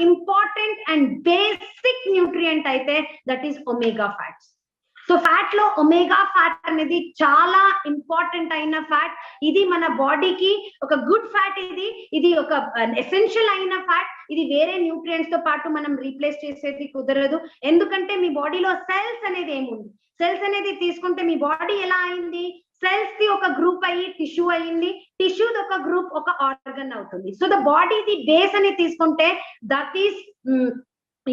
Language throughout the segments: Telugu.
ఇంపార్టెంట్ అండ్ బేసిక్ న్యూట్రియంట్ అయితే that is omega fats. So ఫ్యాట్లో omega fat అనేది చాలా ఇంపార్టెంట్ అయిన ఫ్యాట్. ఇది మన బాడీకి ఒక గుడ్ ఫ్యాట్ ఇది. ఇది ఒక ఎసెన్షియల్ అయిన ఫ్యాట్. ఇది వేరే న్యూట్రియంట్స్తో పాటు మనం రీప్లేస్ చేసేది కుదరదు. ఎందుకంటే మీ బాడీలో సెల్స్ అనేది ఏముంది? సెల్స్ అనేది తీసుకుంటే మీ బాడీ ఎలా అయింది? సెల్స్కి ఒక గ్రూప్ అయ్యి టిష్యూ అయ్యింది. టిష్యూ ఒక గ్రూప్ ఒక ఆర్గన్ అవుతుంది. So the body the base అని తీసుకుంటే దట్ ఈస్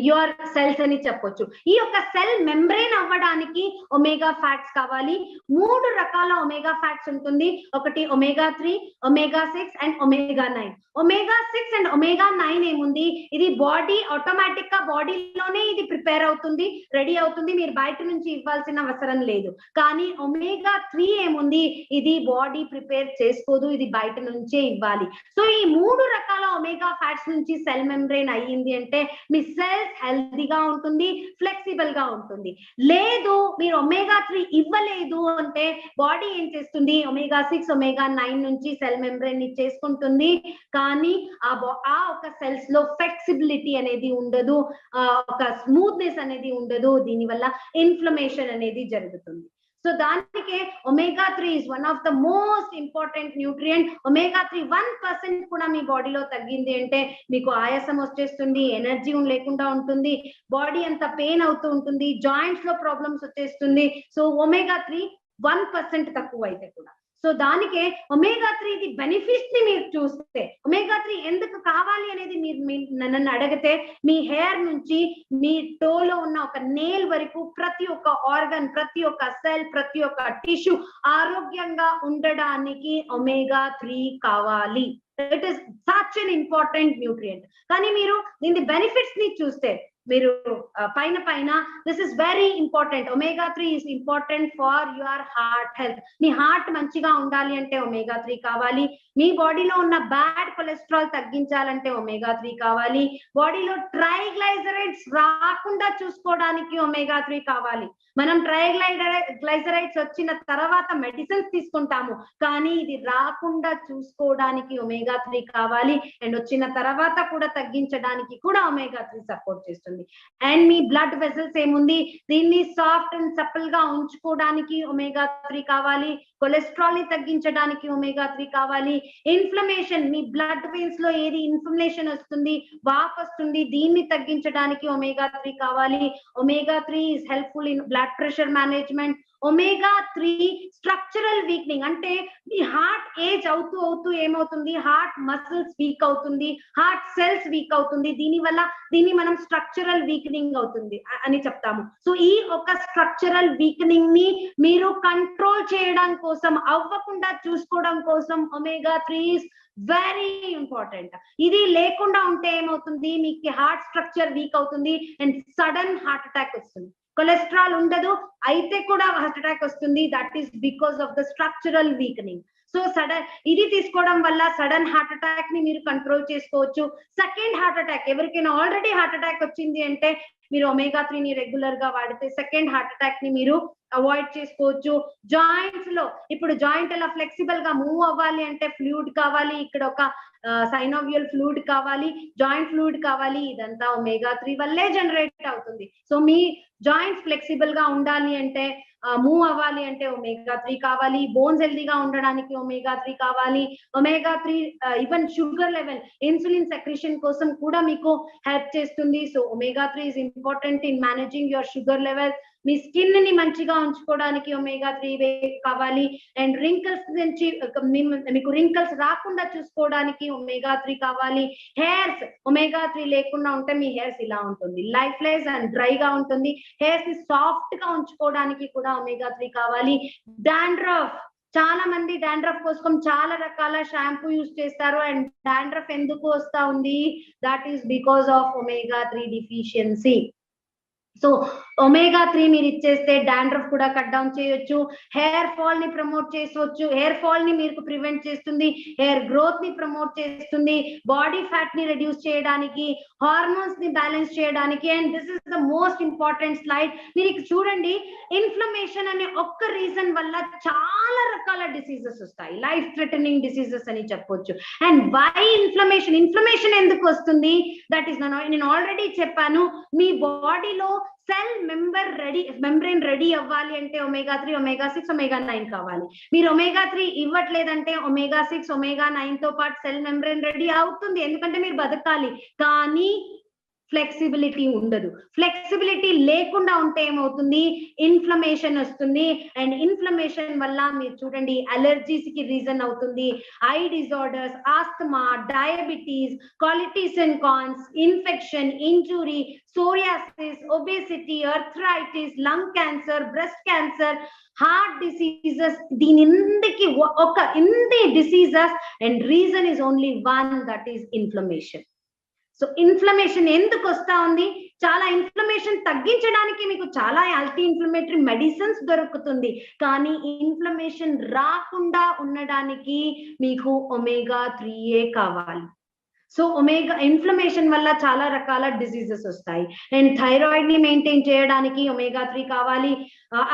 యువర్ సెల్స్ అని చెప్పొచ్చు. ఈ యొక్క సెల్ మెంబ్రెయిన్ అవ్వడానికి ఒమేగా ఫ్యాట్స్ కావాలి. మూడు రకాల ఒమేగా ఫ్యాట్స్ ఉంటుంది. ఒకటి omega three omega six and omega nine omega six and omega nine ఏముంది? ఇది బాడీ ఆటోమేటిక్గా బాడీలోనే ఇది ప్రిపేర్ అవుతుంది రెడీ అవుతుంది. మీరు బయట నుంచి ఇవ్వాల్సిన అవసరం లేదు. కానీ ఒమేగా త్రీ ఏముంది? ఇది బాడీ ప్రిపేర్ చేసుకోదు. ఇది బయట నుంచే ఇవ్వాలి. సో ఈ మూడు రకాల ఒమేగా ఫ్యాట్స్ నుంచి సెల్ మెంబ్రెయిన్ అయ్యింది అంటే మీ సెల్ సెల్స్ హెల్దీగా ఉంటుంది ఫ్లెక్సిబుల్గా ఉంటుంది. లేదు మీరు ఒమేగా త్రీ ఇవ్వలేదు అంటే బాడీ ఏం చేస్తుంది? ఒమేగా సిక్స్ ఒమేగా నైన్ నుంచి సెల్ మెంబ్రెయిన్ చేసుకుంటుంది. కానీ ఆ ఆ ఒక సెల్స్లో ఫ్లెక్సిబిలిటీ అనేది ఉండదు. ఆ ఒక స్మూత్నెస్ అనేది ఉండదు. దీనివల్ల ఇన్ఫ్లమేషన్ అనేది జరుగుతుంది. సో దానికే omega three is one of the most important nutrient omega three one percent కూడా మీ బాడీలో తగ్గింది అంటే మీకు ఆయాసం వచ్చేస్తుంది ఎనర్జీ లేకుండా ఉంటుంది బాడీ అంత పెయిన్ అవుతూ ఉంటుంది జాయింట్స్లో ప్రాబ్లమ్స్ వచ్చేస్తుంది. So omega three one percent తక్కువ అయితే కూడా. సో దానికే ఒమేగా త్రీ ది బెనిఫిట్స్ని మీరు చూస్తే ఒమేగా త్రీ ఎందుకు కావాలి అనేది మీరు మీ- నన్ను అడిగితే మీ హెయిర్ నుంచి మీ టోలో ఉన్న ఒక నేల్ వరకు ప్రతి ఒక్క ఆర్గన్ ప్రతి ఒక్క సెల్ ప్రతి ఒక్క టిష్యూ ఆరోగ్యంగా ఉండడానికి ఒమేగా త్రీ కావాలి. It is such an important nutrient కానీ మీరు దీని బెనిఫిట్స్ని చూస్తే మీరు పైన పైన this is very important omega three is important for your heart health me heart మంచిగా ఉండాలి అంటే ఒమేగా త్రీ కావాలి. మీ బాడీలో ఉన్న బ్యాడ్ కొలెస్ట్రాల్ తగ్గించాలంటే ఒమేగా త్రీ కావాలి. బాడీలో ట్రైగ్లైజరైడ్స్ రాకుండా చూసుకోవడానికి ఒమేగా త్రీ కావాలి. మనం ట్రైగ్లైజరైడ్స్ వచ్చిన తర్వాత మెడిసిన్స్ తీసుకుంటాము. కానీ ఇది రాకుండా చూసుకోవడానికి ఒమేగా త్రీ కావాలి. అండ్ వచ్చిన తర్వాత కూడా తగ్గించడానికి కూడా ఒమేగా త్రీ సపోర్ట్ చేస్తుంది. అండ్ మీ బ్లడ్ వెసల్స్ ఏముంది? దీన్ని సాఫ్ట్ అండ్ సపల్గా ఉంచుకోవడానికి ఒమేగా త్రీ కావాలి. కొలెస్ట్రాల్ని తగ్గించడానికి ఒమేగా త్రీ కావాలి. ఇన్ఫ్లమేషన్ మీ బ్లడ్ వెయిన్స్లో ఏది ఇన్ఫ్లమేషన్ వస్తుంది వాఫ్ వస్తుంది దీన్ని తగ్గించడానికి ఒమేగా త్రీ కావాలి. Omega three is helpful in blood pressure management omega three structural weakening అంటే మీ హార్ట్ ఏజ్ అవుతూ అవుతూ ఏమవుతుంది? హార్ట్ మసిల్స్ వీక్ అవుతుంది హార్ట్ సెల్స్ వీక్ అవుతుంది. దీని వల్ల దీన్ని మనం స్ట్రక్చరల్ వీక్నింగ్ అవుతుంది అని చెప్తాము. సో ఈ ఒక స్ట్రక్చరల్ వీక్నింగ్ని మీరు కంట్రోల్ చేయడం కోసం కోసం అవ్వకుండా చూసుకోవడం కోసం ఒమేగా త్రీ వెరీ ఇంపార్టెంట్ ఇది లేకుండా ఉంటే ఏమవుతుంది? మీకు హార్ట్ స్ట్రక్చర్ వీక్ అవుతుంది అండ్ సడన్ హార్ట్ అటాక్ వస్తుంది. కొలెస్ట్రాల్ ఉండదు అయితే కూడా హార్ట్ అటాక్ వస్తుంది. That is because of the structural weakening so sudden ఇది తీసుకోవడం వల్ల సడన్ హార్ట్ అటాక్ని మీరు కంట్రోల్ చేసుకోవచ్చు. సెకండ్ హార్ట్ అటాక్ ఎవరికైనా ఆల్రెడీ హార్ట్ అటాక్ వచ్చింది అంటే మీరు ఒమేగా త్రీ ని రెగ్యులర్గా వాడితే సెకండ్ హార్ట్ అటాక్ని మీరు అవాయిడ్ చేసుకోవచ్చు. జాయింట్స్లో ఇప్పుడు జాయింట్ ఎలా ఫ్లెక్సిబుల్గా మూవ్ అవ్వాలి అంటే ఫ్లూయిడ్ కావాలి. ఇక్కడ ఒక సైనోవియల్ ఫ్లూయిడ్ కావాలి. జాయింట్ ఫ్లూయిడ్ కావాలి. ఇదంతా ఒమేగా త్రీ వల్లే జనరేట్ అవుతుంది. సో మీ జాయింట్స్ ఫ్లెక్సిబుల్గా ఉండాలి అంటే మూవ్ అవ్వాలి అంటే ఒమేగా త్రీ కావాలి. బోన్స్ హెల్దీగా ఉండడానికి ఒమేగా త్రీ కావాలి. Omega three even sugar level insulin secretion కోసం కూడా మీకు హెల్ప్ చేస్తుంది. So omega three is important in managing your sugar level మీ స్కిన్ని మంచిగా ఉంచుకోవడానికి ఒమేగా త్రీ వే కావాలి. అండ్ రింకల్స్ నుంచి మీకు రింకల్స్ రాకుండా చూసుకోవడానికి ఒమేగా త్రీ కావాలి. హెయిర్స్ ఒమేగా త్రీ లేకుండా ఉంటే మీ హెయిర్స్ ఇలా ఉంటుంది. లైఫ్ లెస్ అండ్ డ్రై గా ఉంటుంది. హెయిర్స్ని సాఫ్ట్గా ఉంచుకోవడానికి కూడా ఒమేగా త్రీ కావాలి. డాండ్రఫ్ చాలా మంది డాండ్రఫ్ కోసం చాలా రకాల షాంపూ యూస్ చేస్తారు. అండ్ డాండ్రఫ్ ఎందుకు వస్తా ఉంది? That is because of omega three deficiency. So omega three మీరు ఇచ్చేస్తే డాండ్రఫ్ కూడా కట్ డౌన్ చేయొచ్చు. హెయిర్ ఫాల్ని ప్రమోట్ చేసుకోవచ్చు హెయిర్ ఫాల్ని మీకు ప్రివెంట్ చేస్తుంది. హెయిర్ గ్రోత్ని ప్రమోట్ చేస్తుంది. బాడీ ఫ్యాట్ని రెడ్యూస్ చేయడానికి హార్మోన్స్ని బ్యాలెన్స్ చేయడానికి. And this is the most important slide మీరు చూడండి ఇన్ఫ్లమేషన్ అనే ఒక్క రీజన్ వల్ల చాలా రకాల డిసీజెస్ వస్తాయి. లైఫ్ థ్రెటనింగ్ డిసీజెస్ అని చెప్పొచ్చు. అండ్ వై ఇన్ఫ్లమేషన్ ఇన్ఫ్లమేషన్ ఎందుకు వస్తుంది? దట్ ఈస్ నేను ఆల్రెడీ చెప్పాను. మీ బాడీలో cell member ready membrane ready అవ్వాలి అంటే omega three omega six omega nine కావాలి. మీరు ఒమేగా త్రీ ఇవ్వట్లేదంటే ఒమేగా సిక్స్ ఒమేగా నైన్తో పాటు సెల్ మెంబ్రెయిన్ రెడీ అవుతుంది. ఎందుకంటే మీరు బతకాలి. కానీ ఫ్లెక్సిబిలిటీ ఉండదు. ఫ్లెక్సిబిలిటీ లేకుండా ఉంటే ఏమవుతుంది? ఇన్ఫ్లమేషన్ వస్తుంది. అండ్ ఇన్ఫ్లమేషన్ వల్ల మీరు చూడండి అలర్జీస్కి రీజన్ అవుతుంది. Eye disorders asthma diabetes qualities and cons infection injury psoriasis obesity arthritis lung cancer breast cancer heart diseases. దీని ఇందుకి ఒక ఇంది diseases. And reason is only one that is inflammation. So inflammation ఎందుకు వస్తా ఉంది? చాలా ఇన్ఫ్లమేషన్ తగ్గించడానికి మీకు చాలా యాంటీ ఇన్ఫ్లమేటరీ మెడిసిన్స్ దొరుకుతుంది. కానీ ఇన్ఫ్లమేషన్ రాకుండా ఉండడానికి మీకు ఒమేగా త్రీయే కావాలి. సో ఒమేగా ఇన్ఫ్లమేషన్ వల్ల చాలా రకాల డిసీజెస్ వస్తాయి. అండ్ థైరాయిడ్ని మెయింటైన్ చేయడానికి ఒమేగా త్రీ కావాలి.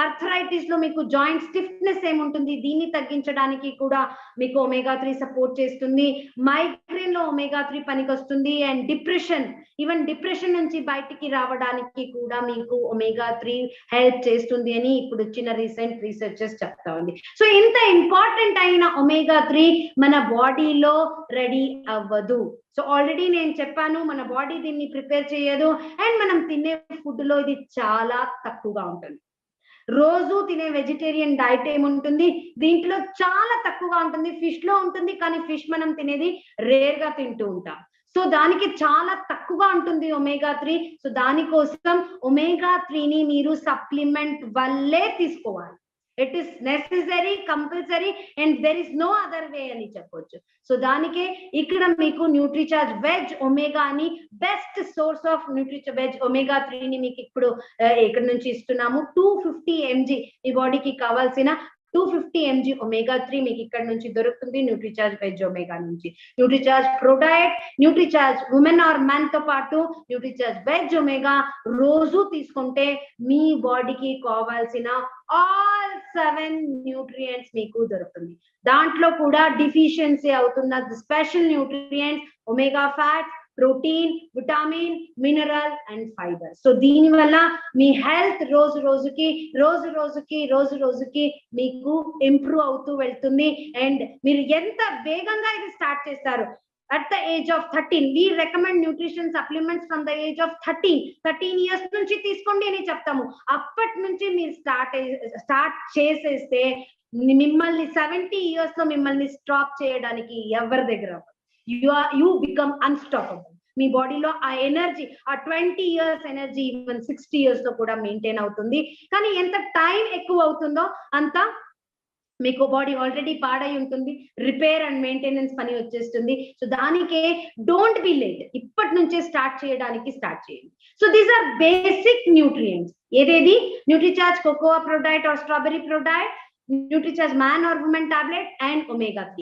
అర్థరైటిస్లో మీకు జాయింట్ స్టిఫ్నెస్ ఏముంటుంది? దీన్ని తగ్గించడానికి కూడా మీకు ఒమేగా త్రీ సపోర్ట్ చేస్తుంది. మైగ్రేన్లో ఒమేగా త్రీ పనికి వస్తుంది అండ్ డిప్రెషన్ ఈవెన్ డిప్రెషన్ నుంచి బయటికి రావడానికి కూడా మీకు ఒమేగా త్రీ హెల్ప్ చేస్తుంది అని ఇప్పుడు వచ్చిన రీసెంట్ రీసెర్చెస్ చెప్తా ఉంది. సో ఇంత ఇంపార్టెంట్ అయిన ఒమేగా త్రీ మన బాడీలో రెడీ అవ్వదు. సో ఆల్రెడీ నేను చెప్పాను మన బాడీ దీన్ని ప్రిపేర్ చేయదు. అండ్ మనం తినే ఫుడ్లో ఇది చాలా తక్కువగా ఉంటుంది. రోజు తినే వెజిటేరియన్ డైట్ ఏముంటుంది దీంట్లో చాలా తక్కువగా ఉంటుంది. ఫిష్లో ఉంటుంది కానీ ఫిష్ మనం తినేది రేర్గా తింటూ ఉంటాం. సో దానికి చాలా తక్కువగా ఉంటుంది ఒమేగా త్రీ సో దానికోసం ఒమేగా త్రీని మీరు సప్లిమెంట్ వల్లే తీసుకోవాలి. It is necessary compulsory and there is no other way అని చెప్పొచ్చు. సో దానికే ఇక్కడ మీకు న్యూట్రిచార్జ్ వెజ్ ఒమేగా అని best source of Nutricharge veg omega త్రీని మీకు ఇప్పుడు eh, ఇక్కడ నుంచి ఇస్తున్నాము. టూ ఫిఫ్టీ ఎంజీ మీ బాడీకి కావాల్సిన two fifty MG omega three మీకు ఇక్కడ నుంచి దొరుకుతుంది న్యూట్రిచార్జ్ వెజ్ ఒమేగా నుంచి. Nutricharge Prodiet Nutricharge women or మెన్తో పాటు న్యూట్రిచార్జ్ వెజ్ ఒమేగా రోజు తీసుకుంటే మీ బాడీకి కావాల్సిన ఆల్ సెవెన్ న్యూట్రియంట్స్ మీకు దొరుకుతుంది. దాంట్లో కూడా డిఫిషియన్సీ అవుతున్న special nutrients omega fat protein vitamin mineral and fibre so దీని వల్ల మీ హెల్త్ రోజు రోజుకి రోజు రోజుకి రోజు రోజుకి మీకు ఇంప్రూవ్ అవుతూ వెళ్తుంది. అండ్ మీరు ఎంత వేగంగా ఇది స్టార్ట్ చేస్తారు at the age of thirteen we recommend nutrition supplements from the age of thirteen thirteen years నుంచి తీసుకోండి అని చెప్తాము. అప్పటి నుంచి మీరు స్టార్ట్ స్టార్ట్ చేసేస్తే మిమ్మల్ని సెవెంటీ ఇయర్స్లో మిమ్మల్ని స్టాప్ చేయడానికి ఎవరి దగ్గర? You are you become unstoppable మీ బాడీలో ఆ ఎనర్జీ ఆ twenty years energy even sixty ఇయర్స్లో కూడా మెయింటైన్ అవుతుంది. కానీ ఎంత టైం ఎక్కువ అవుతుందో అంత మీకు బాడీ ఆల్రెడీ పాడై ఉంటుంది. రిపేర్ అండ్ మెయింటెనెన్స్ పని వచ్చేస్తుంది. సో దానికే డోంట్ బి లేట్ ఇప్పటి నుంచే స్టార్ట్ చేయడానికి స్టార్ట్ చేయండి. So these are basic nutrients ఏదేది? Nutricharge cocoa prodiet or strawberry prodiet Nutricharge man or women tablet and omega three